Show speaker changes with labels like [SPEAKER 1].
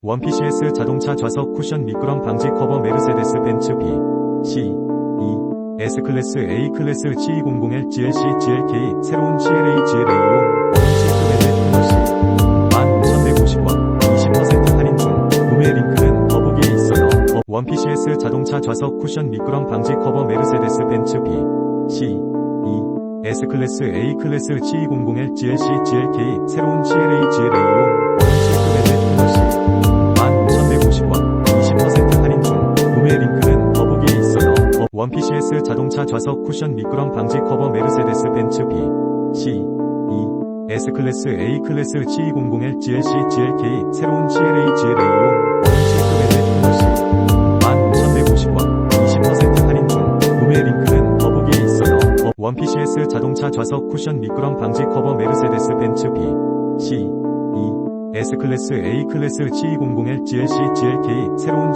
[SPEAKER 1] 원PCS 자동차 좌석 쿠션 미끄럼 방지 커버 메르세데스 벤츠 B, C, E, S클래스 A클래스 C200L GLC GLK 새로운 CLA GLA용 원시금액 15,150원 20% 할인 중 구매 링크는 더보기에 있어요. 어, 원PCS 자동차 좌석 쿠션 미끄럼 방지 커버 메르세데스 벤츠 B, C, E, S클래스 A클래스 C200L GLC GLK 새로운 CLA GLA용 원PCS 자동차 좌석 쿠션 미끄럼 방지 커버 메르세데스 벤츠 B, C, E, S클래스 A클래스 C200L GLC GLK 새로운 CLA GLA용 원시금액 15,150원 20% 할인 중 구매 링크는 더보기에 있어요. 어, 원PCS 자동차 좌석 쿠션 미끄럼 방지 커버 메르세데스 벤츠 B, C, E, S클래스 A클래스 C200L GLC GLK 새로운